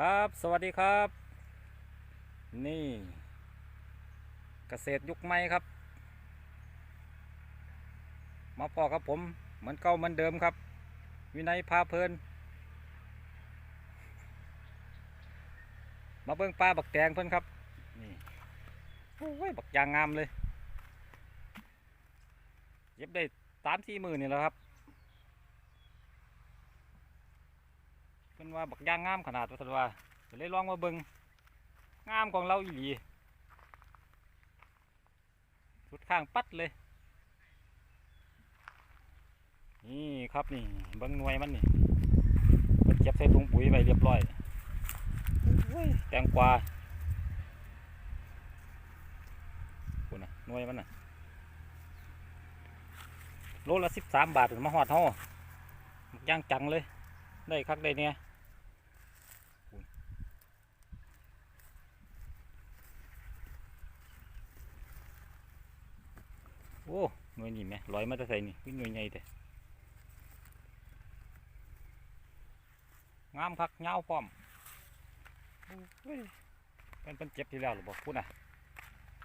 ครับ สวัสดีครับ นี่ เกษตรยุคใหม่ครับ มาพอครับผม เหมือนเก่าเหมือนเดิมครับ วินัยพาเพลิน มาเบิ่งปลาบักแตงเพิ่นครับ นี่โอ้ยบักยางงามเลย เย็บได้สามสี่หมื่นนี่แล้วครับ เพิ่น ว่าบักยางงามขนาดว่าซั่นว่าก็เลยลองมาเบิ่งงามของเราอีหลีสุดข้างปัดเลย นี่ครับนี่เบิ่งหน่วยมันนี่เพิ่นเก็บใส่ถุงปุ๋ยไว้เรียบร้อยโอ้ยแตงกวาคุณน่ะหน่วยมันน่ะโลละสิบสามบาทมาหอดเฮาบักย่างจังเลย ได้คักได้เนี่ย โอ้หน่วยนี่แหม่ลอยมาต่ใส่นี่วิ่งหน่วยใหญ่แต่งามคักเงาพร้อมเป็นเป็นเจ็บที่แล้วหรือบอกพูดนะ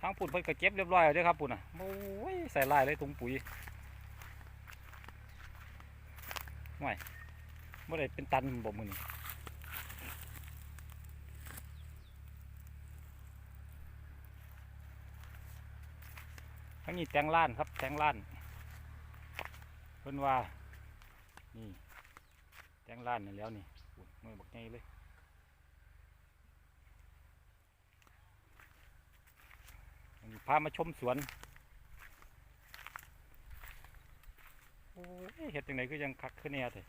ทางปุ่นเพิ่นก็เก็บเรียบร้อยแล้วด้อครับปุ่นน่ะโอ้ยใส่ลายเลยถุงปุ๋ยห่วยบ่ได้เป็นตันบ่มือนี้ ทั้งนี้แตงล้านครับแตงล้านเพิ่นว่านี่แตงล้านนี่แล้วนี่มือบักใหญ่เลยพามาชมสวนโอ้เห็ดยังไงก็ยังคักขึ้นเนี่ยเถอะ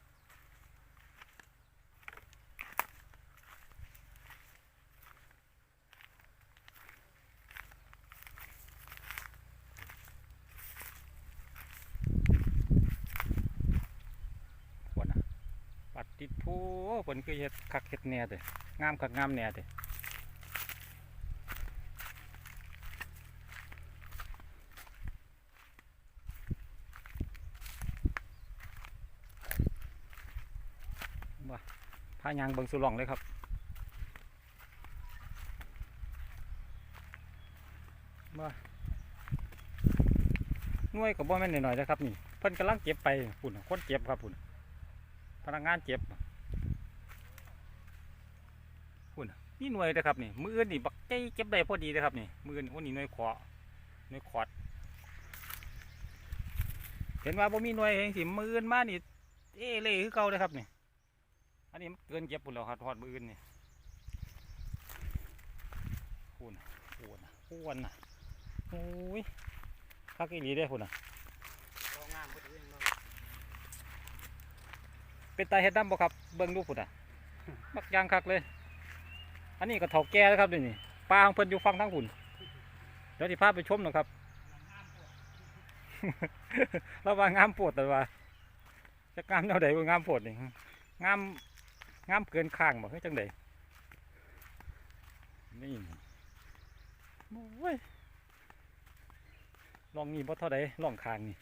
ควรนะ ผุ่นคือเห็ดคักเห็ดแน่เถอะงามคักงามแน่เถอะพายางเบิงสุลองเลยครับมาหน่วยกับบ่แม่นหน่อยๆนะครับนี่เพิ่นกำลังเก็บไปปุ่นน่ะคนเก็บครับปุ่นพนักงานเก็บ ปุ่นน่ะนี่หน่วยนะครับนี่มืออื่นนี่บักใจเก็บได้พอดีนะครับนี่มืออื่นโอ้นี่หน่วยขอหน่วยขอด เห็นว่าบ่มีหน่วยเองสิมืออื่นมานี่เอ้เล่คือเก่าเลยครับนี่อันนี้มันเกินเก็บปุ่นแล้วครับทอดมืออื่นนี่พูนน่ะพูนน่ะพูนน่ะโอ้ยคักอีหลีได้อพูนน่ะก็งามพอดีเนาะเป็นตาเฮ็ดน้ำบ่ครับเบิ่งดูพูนน่ะมักยางคักเลย อันนี้ก็เถาแก่แล้วครับนี่นี่ปลาของเพิ่นอยู่ฟังทั้งหุ่นเดี๋ยวสิพาไปชมนะครับเราว่างามโปวดแต่ว่าจะงามแนวใดว่างามโปวดนี่งามงามเกินข้างบ่เฮ้ยจังใดนี่โอ้ยลองนี่บ่เท่าใดลองข้างนี่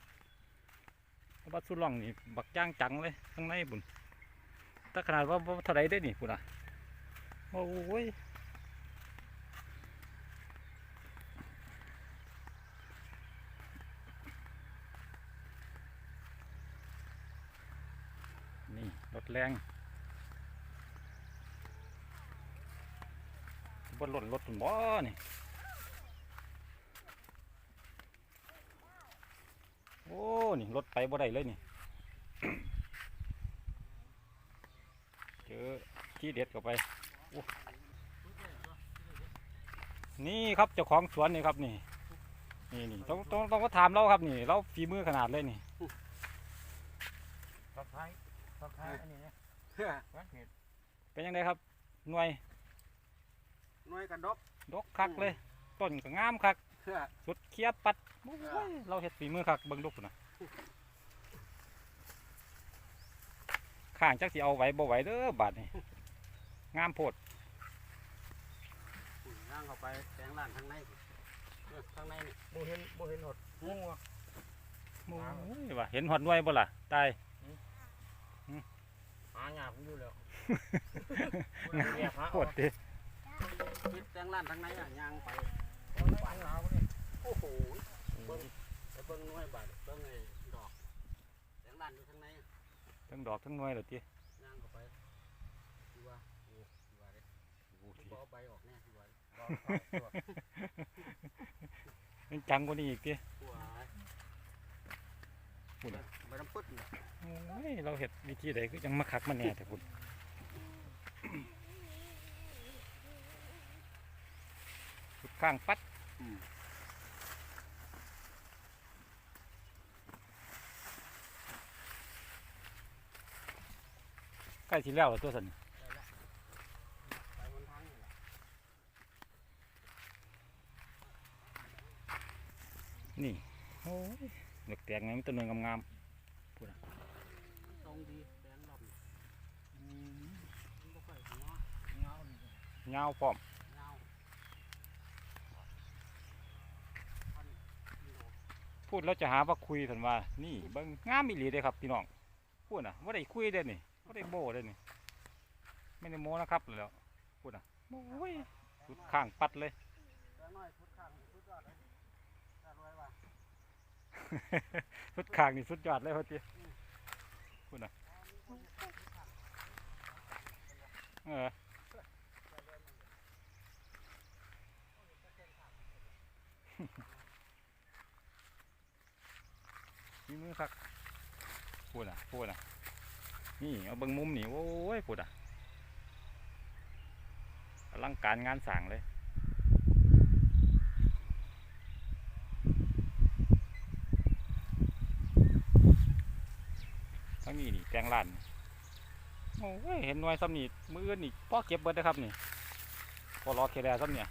บัดสุดลองนี่บักย่างจังเลยข้างในบุญถ้าขนาดว่าบ่เท่าใดได้นี่พุ่นอะ โอ้ยนี่รถแรงบนรถรถตุนบ่นี่โอ้ นี่รถไปบ่ได้เลยนี่ เจอที่เด็ดเข้าไป นี่ครับเจ้าของสวนนี่ครับนี่นี่นี่ต้องต้องต้องก็ถามเราครับนี่ เราฝีมือขนาดเลยนี่ตอกท้ายตอกท้ายอันนี้เนี่ยวัดเห็ดเป็นยังไงครับหน่วยหน่วยกันดกดกคักเลย ต้นก็งามคักเพื่อสุดเคียบปัดโอ้ยเราเฮ็ดฝีมือคักเบิ่งดุกนะข้างจักสิเอาไหว้บ่ไหวเด้อบาดนี่งามโพดย่างเข้า ไปแตงล้านข้างในเออข้างในนี่บ่เห็นบ่เห็นหดงูอะโอ้ยว่าเห็นหอดหน่วยบ่ล่ะตายหาหยาบอยู่แล้วแยกหาโคตรดิคิดแตงล้านทางในอะยางไปหวานหาโอ้โหเบิ่งไปเบิ่งหน่วยบาดเบิ่งไอ้ดอกแตงล้านอยู่ทางในทั้งดอกทั้งหน่วยเลยทีย่างเข้าไปดูว่าโอ้ดูว่าเด้โอ้ที บ่เอาใบออกแน่ดูว่าบ่มันจังกว่านี้อีกทีตัวพูดนะใบน้ำปึ๊ดนี่โอ้ยเราเห็ดวิธีใดก็ยังมาคักมาแน่แต่คุณสุดข้างปัดอืมใกล้ที่แล้วแล้วตัวสันได้ละไปบนทางนี่แหละ นี่โอ้ยเด็กแตกไงมันตัวหนึ่งงามตรงดีแตงรอบนี่ๆอืมมันบ่ค่อยหัวเงานี่ยาวพร้อมเงาพันกิโลพูดแล้วจะหาว่าคุยสันว่า นี่เบิ่งงามอีหลีเด้ครับพี่น้องพูดนะว่าได้คุยเด้อนี่ว่าได้โบ้เด้อนี่ไม่ได้โม้นะครับแล้วพูดนะโอ้ยสุดข้างปัดเลยแตงน้อยพุดข้างพุดยอดเลยถ้ารวยว่ะ สุดขางนี่สุดยอดเลยพอตีพูดนะเออมีมือคักพูดนะพูดนะนี่เอาเบิ่งมุมนี่โอ้ยพูดนะอลังการงานสั่งเลย นี้นี่แตงลานโอ้ยเห็นหน่วยซ้ำนี่มืออื่นนี่พ่อเก็บเบิดนะครับนี่พอรอเคแดซ้ำเนี่ย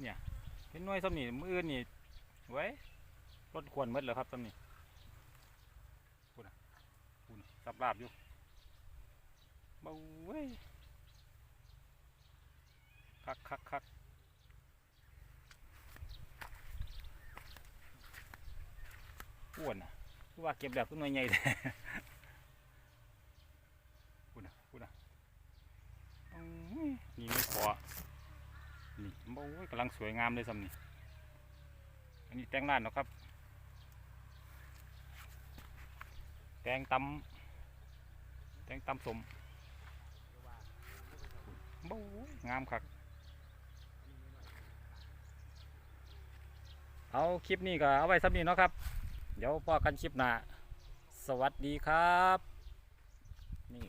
เนี่ยเห็นหน่วยซ้ำนี่มืออื่นนี่ไว้รถขวนหมดเลยครับซ้ำนี่พูดนะพูดนะสับลาบอยู่เบาเว้ยคักคักคัก อ้วนอะว่าเก็บแบบต้นไม้ใหญ่เลยพูดนะพูดนะนี่ไม่พอนี่โอ้ยกำลังสวยงามเลยสำนี่อันนี้แตงร้านเนาะครับ แตงตำแตงตำสมโอ้ยงามคักเอาคลิปนี้ก็เอาไว้สำนี้เนาะครับ เดี๋ยวพ่อกันคลิปหน้า สวัสดีครับ นี่